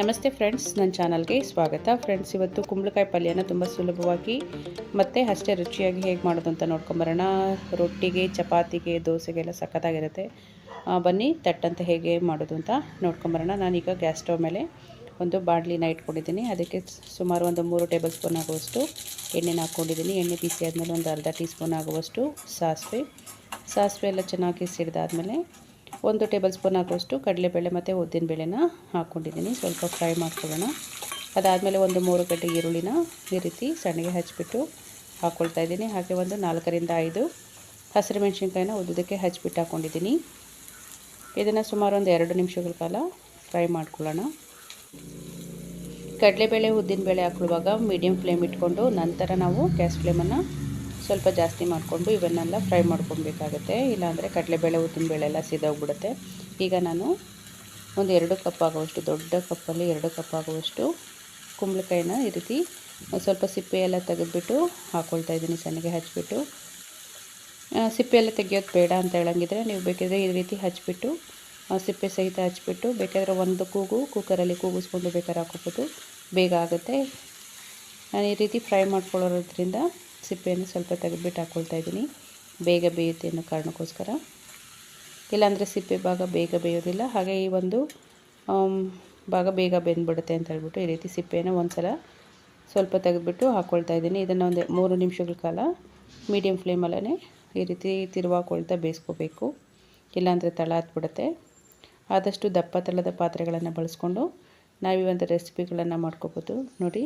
ನಮಸ್ತೆ ಫ್ರೆಂಡ್ಸ್, ನನ್ನ ಚಾನಲ್ಗೆ ಸ್ವಾಗತ. ಫ್ರೆಂಡ್ಸ್, ಇವತ್ತು ಕುಂಬಳಕಾಯಿ ಪಲ್ಯನ ತುಂಬ ಸುಲಭವಾಗಿ ಮತ್ತು ಅಷ್ಟೇ ರುಚಿಯಾಗಿ ಹೇಗೆ ಮಾಡೋದು ಅಂತ ನೋಡ್ಕೊಂಬರೋಣ. ರೊಟ್ಟಿಗೆ, ಚಪಾತಿಗೆ, ದೋಸೆಗೆಲ್ಲ ಸಖತ್ತಾಗಿರುತ್ತೆ. ಬನ್ನಿ, ತಟ್ಟಂತ ಹೇಗೆ ಮಾಡೋದು ಅಂತ ನೋಡ್ಕೊಂಬರೋಣ. ನಾನೀಗ ಗ್ಯಾಸ್ ಸ್ಟವ್ ಮೇಲೆ ಒಂದು ಬಾಣಲಿನ ಇಟ್ಕೊಂಡಿದ್ದೀನಿ. ಅದಕ್ಕೆ ಸುಮಾರು ಒಂದು ಮೂರು ಟೇಬಲ್ ಸ್ಪೂನ್ ಆಗುವಷ್ಟು ಎಣ್ಣೆನ ಹಾಕ್ಕೊಂಡಿದ್ದೀನಿ. ಎಣ್ಣೆ ಬಿಸಿ ಆದಮೇಲೆ ಒಂದು ಅರ್ಧ ಟೀ ಸ್ಪೂನ್ ಆಗುವಷ್ಟು ಸಾಸಿವೆ. ಸಾಸಿವೆ ಎಲ್ಲ ಚೆನ್ನಾಗಿ ಸಿಡ್ದಾದ್ಮೇಲೆ ಒಂದು ಟೇಬಲ್ ಸ್ಪೂನ್ ಆಗುವಷ್ಟು ಕಡಲೆಬೇಳೆ ಮತ್ತು ಉದ್ದಿನಬೇಳೆನ ಹಾಕ್ಕೊಂಡಿದ್ದೀನಿ. ಸ್ವಲ್ಪ ಫ್ರೈ ಮಾಡ್ಕೊಳ್ಳೋಣ. ಅದಾದಮೇಲೆ ಒಂದು ಮೂರು ಗಡ್ಡೆ ಈರುಳ್ಳಿನ ಈ ರೀತಿ ಸಣ್ಣಗೆ ಹಚ್ಚಿಬಿಟ್ಟು ಹಾಕ್ಕೊಳ್ತಾ ಇದ್ದೀನಿ. ಹಾಗೆ ಒಂದು ನಾಲ್ಕರಿಂದ ಐದು ಹಸಿರು ಮೆಣಸಿನ್ಕಾಯಿನ ಉದ್ದಕ್ಕೆ ಹಚ್ಬಿಟ್ಟು ಹಾಕ್ಕೊಂಡಿದ್ದೀನಿ ಇದನ್ನು ಸುಮಾರು ಒಂದು ಎರಡು ನಿಮಿಷಗಳ ಕಾಲ ಫ್ರೈ ಮಾಡ್ಕೊಳ್ಳೋಣ. ಕಡಲೆಬೇಳೆ ಉದ್ದಿನಬೇಳೆ ಹಾಕೊಳ್ಳುವಾಗ ಮೀಡಿಯಮ್ ಫ್ಲೇಮ್ ಇಟ್ಕೊಂಡು ನಂತರ ನಾವು ಗ್ಯಾಸ್ ಫ್ಲೇಮನ್ನು ಸ್ವಲ್ಪ ಜಾಸ್ತಿ ಮಾಡಿಕೊಂಡು ಇವನ್ನೆಲ್ಲ ಫ್ರೈ ಮಾಡ್ಕೊಬೇಕಾಗುತ್ತೆ. ಇಲ್ಲಾಂದರೆ ಕಡಲೆಬೇಳೆ ಉದ್ದಿನಬೇಳೆ ಎಲ್ಲ ಸಿದೋಗ್ಬಿಡುತ್ತೆ. ಈಗ ನಾನು ಒಂದು ಎರಡು ಕಪ್ ಆಗುವಷ್ಟು, ದೊಡ್ಡ ಕಪ್ಪಲ್ಲಿ ಎರಡು ಕಪ್ ಆಗುವಷ್ಟು ಕುಂಬಳಕಾಯಿನ ಈ ರೀತಿ ಸ್ವಲ್ಪ ಸಿಪ್ಪೆ ಎಲ್ಲ ತೆಗೆದುಬಿಟ್ಟು ಹಾಕ್ಕೊಳ್ತಾ ಇದ್ದೀನಿ ಸಣ್ಣಗೆ ಹಚ್ಚಿಬಿಟ್ಟು ಸಿಪ್ಪೆಯೆಲ್ಲ ತೆಗಿಯೋದು ಬೇಡ ಅಂತ ಹೇಳಂಗಿದ್ರೆ ನೀವು ಬೇಕಿದ್ರೆ ಈ ರೀತಿ ಹಚ್ಚಿಬಿಟ್ಟು ಸಿಪ್ಪೆ ಸಹಿತ ಹಚ್ಬಿಟ್ಟು, ಬೇಕಾದರೆ ಒಂದು ಕೂಗು, ಕುಕ್ಕರಲ್ಲಿ ಕೂಗಿಸ್ಕೊಂಡು ಬೇಕಾದ್ರೆ ಹಾಕೋಬೋದು ಬೇಗ ಆಗುತ್ತೆ. ನಾನು ಈ ರೀತಿ ಫ್ರೈ ಮಾಡ್ಕೊಳ್ಳೋದ್ರಿಂದ ಸಿಪ್ಪೆಯನ್ನು ಸ್ವಲ್ಪ ತೆಗೆದುಬಿಟ್ಟು ಹಾಕ್ಕೊಳ್ತಾ ಇದ್ದೀನಿ. ಬೇಗ ಬೇಯುತ್ತೆ ಅನ್ನೋ ಕಾರಣಕ್ಕೋಸ್ಕರ. ಇಲ್ಲಾಂದರೆ ಸಿಪ್ಪೆ ಭಾಗ ಬೇಗ ಬೇಯೋದಿಲ್ಲ. ಹಾಗೆ ಈ ಒಂದು ಭಾಗ ಬೇಗ ಬೆಂದ್ಬಿಡುತ್ತೆ ಅಂತ ಹೇಳ್ಬಿಟ್ಟು ಈ ರೀತಿ ಸಿಪ್ಪೆಯನ್ನು ಒಂದು ಸಲ ಸ್ವಲ್ಪ ತೆಗೆದುಬಿಟ್ಟು ಹಾಕ್ಕೊಳ್ತಾ ಇದ್ದೀನಿ. ಇದನ್ನು ಒಂದು ಮೂರು ನಿಮಿಷಗಳ ಕಾಲ ಮೀಡಿಯಮ್ ಫ್ಲೇಮಲ್ಲೇ ಈ ರೀತಿ ತಿರುವಾಕೊಳ್ತಾ ಬೇಯಿಸ್ಕೋಬೇಕು. ಇಲ್ಲಾಂದರೆ ತಳ ಹತ್ಬಿಡುತ್ತೆ. ಆದಷ್ಟು ದಪ್ಪ ತಳದ ಪಾತ್ರೆಗಳನ್ನು ಬಳಸ್ಕೊಂಡು ನಾವೀ ಈ ಒಂದು ರೆಸಿಪಿಗಳನ್ನು ಮಾಡ್ಕೋಬೋದು. ನೋಡಿ,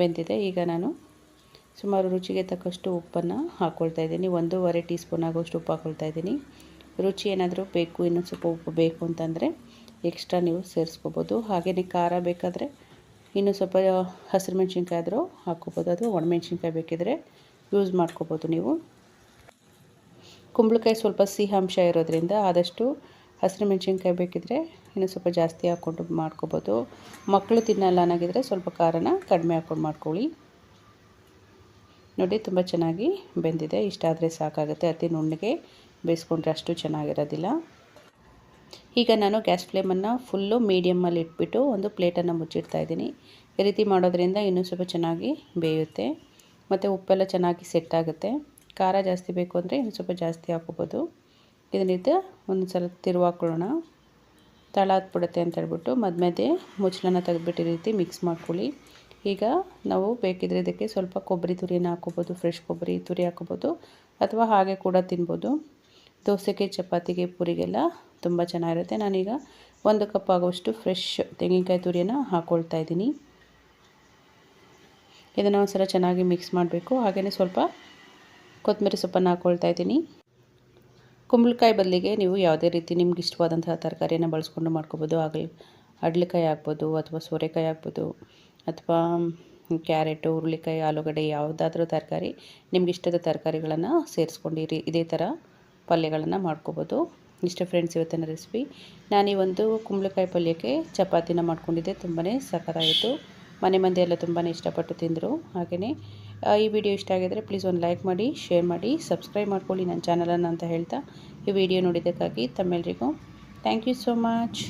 ಬೆಂದಿದೆ. ಈಗ ನಾನು ಸುಮಾರು ರುಚಿಗೆ ತಕ್ಕಷ್ಟು ಉಪ್ಪನ್ನು ಹಾಕ್ಕೊಳ್ತಾ ಇದ್ದೀನಿ. ಒಂದೂವರೆ ಟೀ ಸ್ಪೂನ್ ಆಗೋಷ್ಟು ಉಪ್ಪು ಹಾಕ್ಕೊಳ್ತಾ ಇದ್ದೀನಿ. ರುಚಿ ಏನಾದರೂ ಬೇಕು ಇನ್ನೊಂದು ಸ್ವಲ್ಪ ಉಪ್ಪು ಬೇಕು ಅಂತಂದರೆ ಎಕ್ಸ್ಟ್ರಾ ನೀವು ಸೇರಿಸ್ಕೋಬೋದು. ಹಾಗೆಯೇ ಖಾರ ಬೇಕಾದರೆ ಇನ್ನೂ ಸ್ವಲ್ಪ ಹಸಿರು ಮೆಣಸಿನ್ಕಾಯಿ ಆದರೂ ಹಾಕ್ಕೋಬೋದು. ಅಥವಾ ಒಣಮೆಣ್ಸಿನ್ಕಾಯಿ ಬೇಕಿದ್ರೆ ಯೂಸ್ ಮಾಡ್ಕೋಬೋದು ನೀವು. ಕುಂಬಳಕಾಯಿ ಸ್ವಲ್ಪ ಸಿಹಿ ಅಂಶ ಇರೋದ್ರಿಂದ ಆದಷ್ಟು ಹಸಿರು ಮೆಣಸಿನ್ಕಾಯಿ ಬೇಕಿದ್ರೆ ಇನ್ನೂ ಸ್ವಲ್ಪ ಜಾಸ್ತಿ ಹಾಕ್ಕೊಂಡು ಮಾಡ್ಕೋಬೋದು. ಮಕ್ಕಳು ತಿನ್ನಲ್ಲ ಅನ್ನೋಗಿದ್ರೆ ಸ್ವಲ್ಪ ಖಾರನ ಕಡಿಮೆ ಹಾಕ್ಕೊಂಡು ಮಾಡ್ಕೊಳ್ಳಿ. ನೋಡಿ, ತುಂಬ ಚೆನ್ನಾಗಿ ಬೆಂದಿದೆ. ಇಷ್ಟಾದರೆ ಸಾಕಾಗುತ್ತೆ. ಅತಿ ನುಣ್ಣಗೆ ಬೇಯಿಸ್ಕೊಂಡ್ರೆ ಅಷ್ಟು ಚೆನ್ನಾಗಿರೋದಿಲ್ಲ. ಈಗ ನಾನು ಗ್ಯಾಸ್ ಫ್ಲೇಮನ್ನು ಫುಲ್ಲು ಮೀಡಿಯಮ್ಮಲ್ಲಿ ಇಟ್ಬಿಟ್ಟು ಒಂದು ಪ್ಲೇಟನ್ನು ಮುಚ್ಚಿಡ್ತಾ ಇದ್ದೀನಿ. ಈ ರೀತಿ ಮಾಡೋದ್ರಿಂದ ಇನ್ನೂ ಸ್ವಲ್ಪ ಚೆನ್ನಾಗಿ ಬೇಯುತ್ತೆ. ಮತ್ತು ಉಪ್ಪೆಲ್ಲ ಚೆನ್ನಾಗಿ ಸೆಟ್ ಆಗುತ್ತೆ. ಖಾರ ಜಾಸ್ತಿ ಬೇಕು ಅಂದರೆ ಇನ್ನು ಸ್ವಲ್ಪ ಜಾಸ್ತಿ ಹಾಕೋಬೋದು ಇದರಿಂದ ಒಂದು ಸಲ ತಿರುವಾಕೊಳ್ಳೋಣ. ತಳ ಹತ್ಬಿಡುತ್ತೆ ಅಂತ ಹೇಳ್ಬಿಟ್ಟು ಮಧ್ಯೆ ಮುಚ್ಚಳನ ತೆಗೆದ್ಬಿಟ್ಟು ಈ ರೀತಿ ಮಿಕ್ಸ್ ಮಾಡ್ಕೊಳ್ಳಿ. ಈಗ ನಾವು ಬೇಕಿದ್ರೆ ಇದಕ್ಕೆ ಸ್ವಲ್ಪ ಕೊಬ್ಬರಿ ತುರಿನ ಹಾಕೋಬೋದು ಫ್ರೆಶ್ ಕೊಬ್ಬರಿ ತುರಿ ಹಾಕೋಬೋದು ಅಥವಾ ಹಾಗೆ ಕೂಡ ತಿನ್ಬೋದು. ದೋಸೆಗೆ, ಚಪಾತಿಗೆ, ಪೂರಿಗೆಲ್ಲ ತುಂಬ ಚೆನ್ನಾಗಿರುತ್ತೆ. ನಾನೀಗ ಒಂದು ಕಪ್ ಆಗುವಷ್ಟು ಫ್ರೆಶ್ ತೆಂಗಿನಕಾಯಿ ತುರಿಯನ್ನು ಹಾಕ್ಕೊಳ್ತಾ ಇದ್ದೀನಿ. ಇದನ್ನು ಒಂದು ಸಲ ಚೆನ್ನಾಗಿ ಮಿಕ್ಸ್ ಮಾಡಬೇಕು. ಹಾಗೆಯೇ ಸ್ವಲ್ಪ ಕೊತ್ತಂಬರಿ ಸೊಪ್ಪನ್ನು ಹಾಕ್ಕೊಳ್ತಾ ಇದ್ದೀನಿ. ಕುಂಬಳಕಾಯಿ ಬದಲಿಗೆ ನೀವು ಯಾವುದೇ ರೀತಿ ನಿಮ್ಗೆ ಇಷ್ಟವಾದಂತಹ ತರಕಾರಿಯನ್ನು ಬಳಸ್ಕೊಂಡು ಮಾಡ್ಕೋಬೋದು. ಆಗಲಿ ಅಡ್ಲಿಕಾಯಿ ಆಗ್ಬೋದು ಅಥವಾ ಸೋರೆಕಾಯಿ ಆಗ್ಬೋದು ಅಥವಾ ಕ್ಯಾರೆಟು, ಹುರುಳಿಕಾಯಿ, ಆಲೂಗಡ್ಡೆ ಯಾವುದಾದ್ರೂ ತರಕಾರಿ, ನಿಮ್ಗೆ ಇಷ್ಟದ ತರಕಾರಿಗಳನ್ನು ಸೇರಿಸ್ಕೊಂಡಿರಿ. ಇದೇ ಥರ ಪಲ್ಯಗಳನ್ನು ಮಾಡ್ಕೋಬೋದು. ಇಷ್ಟ ಫ್ರೆಂಡ್ಸ್ ಇವತ್ತಿನ ರೆಸಿಪಿ ನಾನು ಈ ಒಂದು ಕುಂಬಳಕಾಯಿ ಪಲ್ಯಕ್ಕೆ ಚಪಾತಿನ ಮಾಡ್ಕೊಂಡಿದ್ದೆ. ತುಂಬಾ ಸಖತ್ತಾಯಿತು ಮನೆ ಮಂದಿ ಎಲ್ಲ ತುಂಬಾ ಇಷ್ಟಪಟ್ಟು ತಿಂದರು. ಹಾಗೆಯೇ ಈ ವಿಡಿಯೋ ಇಷ್ಟ ಆಗಿದರೆ ಪ್ಲೀಸ್ ಒಂದು ಲೈಕ್ ಮಾಡಿ ಶೇರ್ ಮಾಡಿ ಸಬ್ಸ್ಕ್ರೈಬ್ ಮಾಡ್ಕೊಳ್ಳಿ ನನ್ನ ಚಾನಲನ್ನು ಅಂತ ಹೇಳ್ತಾ ಈ ವಿಡಿಯೋ ನೋಡಿದ್ದಕ್ಕಾಗಿ ತಮ್ಮೆಲ್ಲರಿಗೂ ಥ್ಯಾಂಕ್ ಯು ಸೋ ಮಚ್